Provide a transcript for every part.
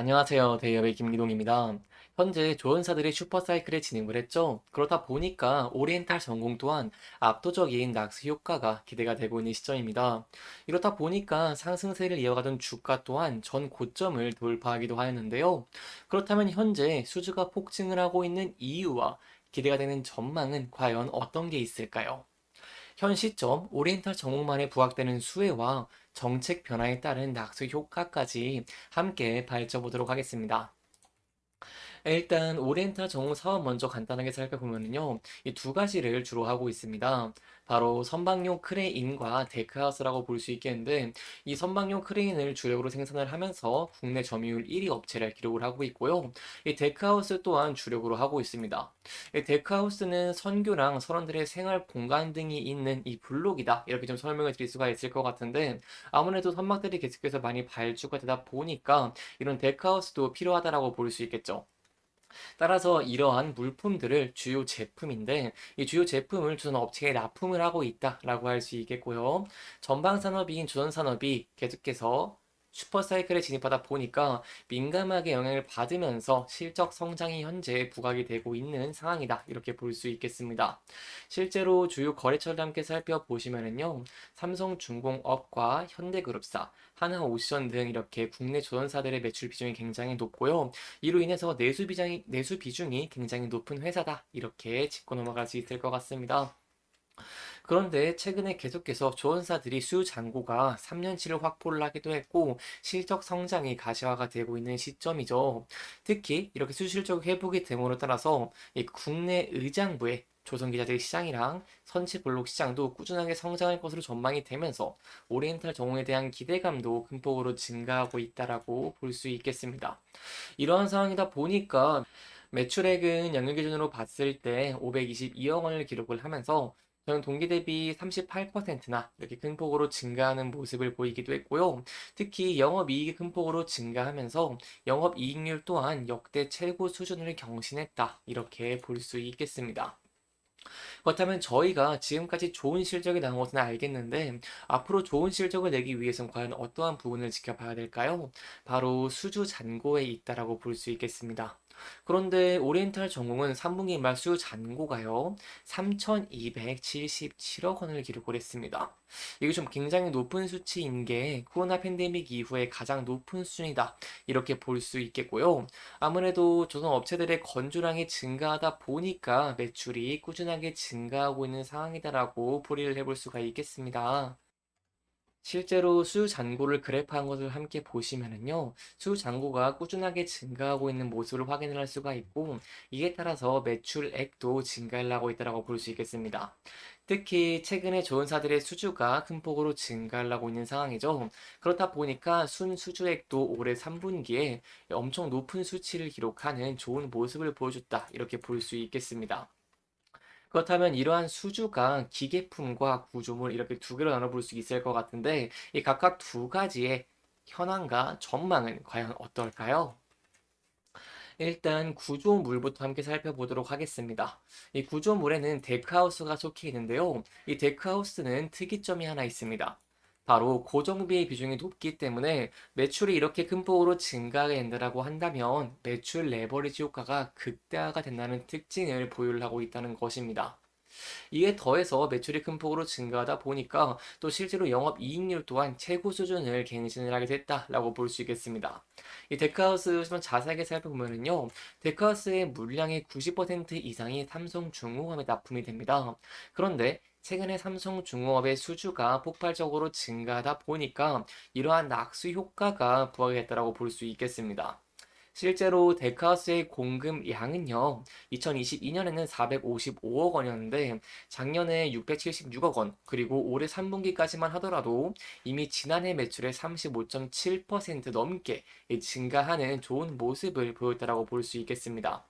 안녕하세요. 대기업의 김기동입니다. 현재 조연사들이 슈퍼사이클에 진입을 했죠. 그러다 보니까 오리엔탈 전공 또한 압도적인 낙수 효과가 기대가 되고 있는 시점입니다. 이렇다 보니까 상승세를 이어가던 주가 또한 전 고점을 돌파하기도 하였는데요. 그렇다면 현재 수주가 폭증을 하고 있는 이유와 기대가 되는 전망은 과연 어떤 게 있을까요? 현 시점 오리엔탈 전공만에 부각되는 수혜와 정책 변화에 따른 낙수 효과까지 함께 밝혀보도록 하겠습니다. 일단 오리엔탈 정우 사업 먼저 간단하게 살펴보면요. 이 두 가지를 주로 하고 있습니다. 바로 선박용 크레인과 데크하우스라고 볼 수 있겠는데 이 선박용 크레인을 주력으로 생산을 하면서 국내 점유율 1위 업체를 기록을 하고 있고요. 이 데크하우스 또한 주력으로 하고 있습니다. 이 데크하우스는 선교랑 선원들의 생활 공간 등이 있는 이 블록이다. 이렇게 좀 설명을 드릴 수가 있을 것 같은데 아무래도 선박들이 계속해서 많이 발주가 되다 보니까 이런 데크하우스도 필요하다라고 볼 수 있겠죠. 따라서 이러한 물품들을 주요 제품인데 이 주요 제품을 조선 업체에 납품을 하고 있다라고 할 수 있겠고요. 전방 산업인 조선 산업이 계속해서 슈퍼사이클에 진입하다 보니까 민감하게 영향을 받으면서 실적 성장이 현재 부각이 되고 있는 상황이다. 이렇게 볼 수 있겠습니다. 실제로 주요 거래처를 함께 살펴보시면은요. 삼성중공업과 현대그룹사, 하나오션 등 이렇게 국내 조선사들의 매출 비중이 굉장히 높고요. 이로 인해서 내수 비중이, 내수 비중이 굉장히 높은 회사다. 이렇게 짚고 넘어갈 수 있을 것 같습니다. 그런데 최근에 계속해서 조언사들이 수요 잔고가 3년치를 확보를 하기도 했고 실적 성장이 가시화가 되고 있는 시점이죠. 특히 이렇게 수실적 회복이 됨으로 따라서 이 국내 의장부의 조선기자재 시장이랑 선치블록 시장도 꾸준하게 성장할 것으로 전망이 되면서 오리엔탈 정오에 대한 기대감도 큰 폭으로 증가하고 있다라고 볼 수 있겠습니다. 이러한 상황이다 보니까 매출액은 연결 기준으로 봤을 때 522억 원을 기록을 하면서 저는 동기 대비 38%나 이렇게 큰 폭으로 증가하는 모습을 보이기도 했고요. 특히 영업이익이 큰 폭으로 증가하면서 영업이익률 또한 역대 최고 수준을 경신했다. 이렇게 볼 수 있겠습니다. 그렇다면 저희가 지금까지 좋은 실적이 나온 것은 알겠는데 앞으로 좋은 실적을 내기 위해서는 과연 어떠한 부분을 지켜봐야 될까요? 바로 수주 잔고에 있다라고 볼 수 있겠습니다. 그런데 오리엔탈 전공은 3분기 말 수요 잔고가요. 3,277억 원을 기록을 했습니다. 이게 좀 굉장히 높은 수치인 게 코로나 팬데믹 이후에 가장 높은 수준이다. 이렇게 볼 수 있겠고요. 아무래도 조선 업체들의 건조량이 증가하다 보니까 매출이 꾸준하게 증가하고 있는 상황이다라고 풀이를 해볼 수가 있겠습니다. 실제로 수요 잔고를 그래프한 것을 함께 보시면은요, 수요 잔고가 꾸준하게 증가하고 있는 모습을 확인을 할 수가 있고, 이에 따라서 매출액도 증가를 하고 있다고 볼 수 있겠습니다. 특히 최근에 조은사들의 수주가 큰 폭으로 증가를 하고 있는 상황이죠. 그렇다 보니까 순수주액도 올해 3분기에 엄청 높은 수치를 기록하는 좋은 모습을 보여줬다. 이렇게 볼 수 있겠습니다. 그렇다면 이러한 수주가 기계품과 구조물 이렇게 두 개로 나눠볼 수 있을 것 같은데 이 각각 두 가지의 현황과 전망은 과연 어떨까요? 일단 구조물부터 함께 살펴보도록 하겠습니다. 이 구조물에는 데크하우스가 속해 있는데요. 이 데크하우스는 특이점이 하나 있습니다. 바로 고정비의 비중이 높기 때문에 매출이 이렇게 큰 폭으로 증가가 된다고 한다면 매출 레버리지 효과가 극대화가 된다는 특징을 보유를 하고 있다는 것입니다. 이에 더해서 매출이 큰 폭으로 증가하다 보니까 또 실제로 영업 이익률 또한 최고 수준을 갱신을 하게 됐다라고 볼 수 있겠습니다. 이 데크하우스 좀 자세하게 살펴보면요. 데크하우스의 물량의 90% 이상이 삼성중공업에 납품이 됩니다. 그런데 최근에 삼성중공업의 수주가 폭발적으로 증가하다 보니까 이러한 낙수 효과가 부각했다고 볼 수 있겠습니다. 실제로 데카스의 공급량은요, 2022년에는 455억 원이었는데, 작년에 676억 원, 그리고 올해 3분기까지만 하더라도 이미 지난해 매출의 35.7% 넘게 증가하는 좋은 모습을 보였다고 볼 수 있겠습니다.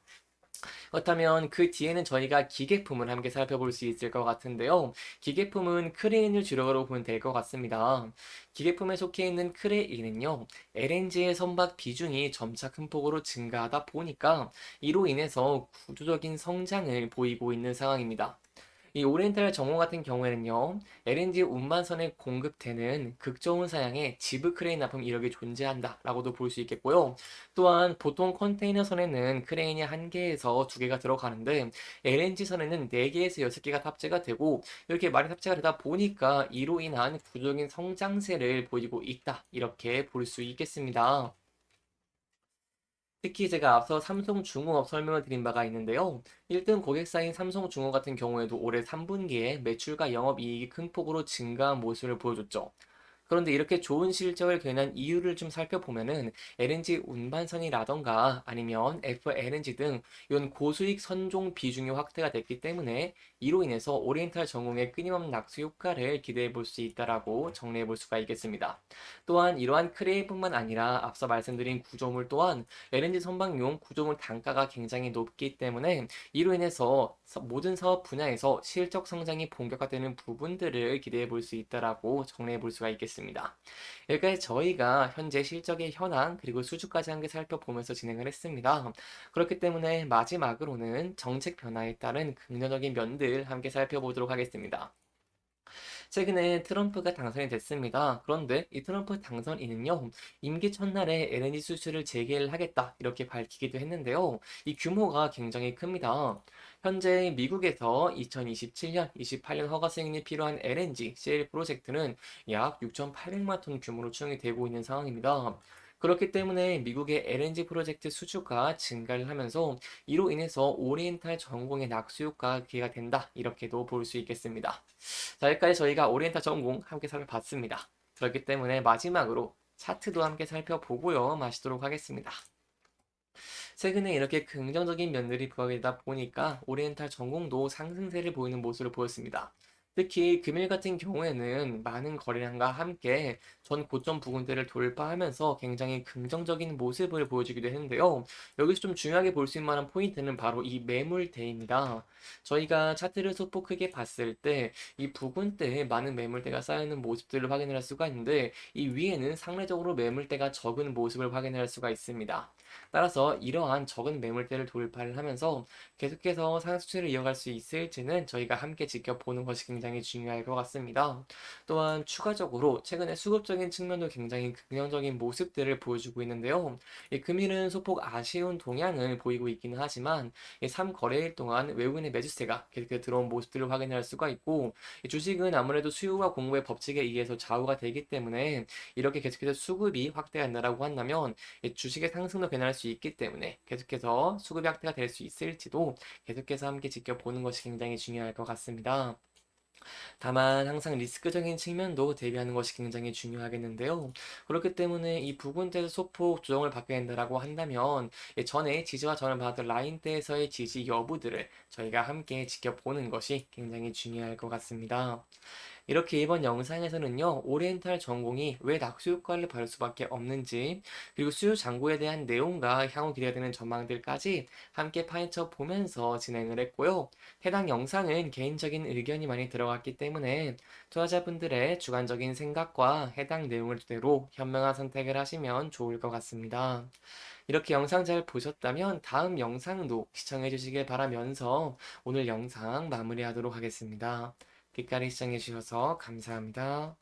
그렇다면 그 뒤에는 저희가 기계품을 함께 살펴볼 수 있을 것 같은데요. 기계품은 크레인을 주력으로 보면 될 것 같습니다. 기계품에 속해 있는 크레인은요, LNG의 선박 비중이 점차 큰 폭으로 증가하다 보니까 이로 인해서 구조적인 성장을 보이고 있는 상황입니다. 이 오리엔탈 정호 같은 경우에는요, LNG 운반선에 공급되는 극저온 사양의 지브 크레인 납품 이력이 존재한다라고도 볼 수 있겠고요. 또한 보통 컨테이너 선에는 크레인이 한 개에서 두 개가 들어가는데 LNG선에는 네 개에서 여섯 개가 탑재가 되고 이렇게 많이 탑재가 되다 보니까 이로 인한 구조적인 성장세를 보이고 있다 이렇게 볼 수 있겠습니다. 특히 제가 앞서 삼성중공업 설명을 드린 바가 있는데요. 1등 고객사인 삼성중공 같은 경우에도 올해 3분기에 매출과 영업이익이 큰 폭으로 증가한 모습을 보여줬죠. 그런데 이렇게 좋은 실적을 견인한 이유를 좀 살펴보면은 LNG 운반선이라던가 아니면 FLNG 등 이런 고수익 선종 비중이 확대가 됐기 때문에 이로 인해서 오리엔탈 전공의 끊임없는 낙수 효과를 기대해 볼 수 있다라고 정리해 볼 수가 있겠습니다. 또한 이러한 크레인뿐만 아니라 앞서 말씀드린 구조물 또한 LNG 선박용 구조물 단가가 굉장히 높기 때문에 이로 인해서 모든 사업 분야에서 실적 성장이 본격화되는 부분들을 기대해 볼 수 있다라고 정리해 볼 수가 있겠습니다. 여기까지 저희가 현재 실적의 현황 그리고 수주까지 함께 살펴보면서 진행을 했습니다. 그렇기 때문에 마지막으로는 정책 변화에 따른 긍정적인 면들 함께 살펴보도록 하겠습니다. 최근에 트럼프가 당선이 됐습니다. 그런데 이 트럼프 당선인은요, 임기 첫날에 LNG 수출을 재개를 하겠다, 이렇게 밝히기도 했는데요. 이 규모가 굉장히 큽니다. 현재 미국에서 2027년, 28년 허가 승인이 필요한 LNG CL 프로젝트는 약 6,800만 톤 규모로 추정이 되고 있는 상황입니다. 그렇기 때문에 미국의 LNG 프로젝트 수주가 증가를 하면서 이로 인해서 오리엔탈 전공의 낙수 효과가 기회가 된다. 이렇게도 볼 수 있겠습니다. 자, 여기까지 저희가 오리엔탈 전공 함께 살펴봤습니다. 그렇기 때문에 마지막으로 차트도 함께 살펴보고요. 마시도록 하겠습니다. 최근에 이렇게 긍정적인 면들이 부각되다 보니까 오리엔탈 전공도 상승세를 보이는 모습을 보였습니다. 특히 금일 같은 경우에는 많은 거래량과 함께 전 고점 부근대를 돌파하면서 굉장히 긍정적인 모습을 보여주기도 했는데요. 여기서 좀 중요하게 볼 수 있는 만한 포인트는 바로 이 매물대입니다. 저희가 차트를 소폭 크게 봤을 때 이 부근대에 많은 매물대가 쌓여있는 모습들을 확인할 수가 있는데 이 위에는 상대적으로 매물대가 적은 모습을 확인할 수가 있습니다. 따라서 이러한 적은 매물대를 돌파를 하면서 계속해서 상승추세를 이어갈 수 있을지는 저희가 함께 지켜보는 것이 굉장히 중요할 것 같습니다. 또한 추가적으로 최근에 수급적인 측면도 굉장히 긍정적인 모습들을 보여주고 있는데요. 금일은 소폭 아쉬운 동향을 보이고 있기는 하지만 3거래일 동안 외국인의 매수세가 계속해서 들어온 모습들을 확인할 수가 있고 주식은 아무래도 수요와 공급의 법칙에 의해서 좌우가 되기 때문에 이렇게 계속해서 수급이 확대한다라고 한다면 주식의 상승도 변할 수 있기 때문에 계속해서 수급이 확대가 될 수 있을지도 계속해서 함께 지켜보는 것이 굉장히 중요할 것 같습니다. 다만 항상 리스크적인 측면도 대비하는 것이 굉장히 중요하겠는데요. 그렇기 때문에 이 부근대에서 소폭 조정을 받게 된다라고 한다면 전에 지지와 전을 받았던 라인대에서의 지지 여부들을 저희가 함께 지켜보는 것이 굉장히 중요할 것 같습니다. 이렇게 이번 영상에서는요, 오리엔탈 전공이 왜 낙수 효과를 받을 수밖에 없는지, 그리고 수요 잔고에 대한 내용과 향후 기대가 되는 전망들까지 함께 파헤쳐 보면서 진행을 했고요. 해당 영상은 개인적인 의견이 많이 들어갔기 때문에 투자자분들의 주관적인 생각과 해당 내용을 토대로 현명한 선택을 하시면 좋을 것 같습니다. 이렇게 영상 잘 보셨다면 다음 영상도 시청해 주시길 바라면서 오늘 영상 마무리하도록 하겠습니다. 끝까지 시청해 주셔서 감사합니다.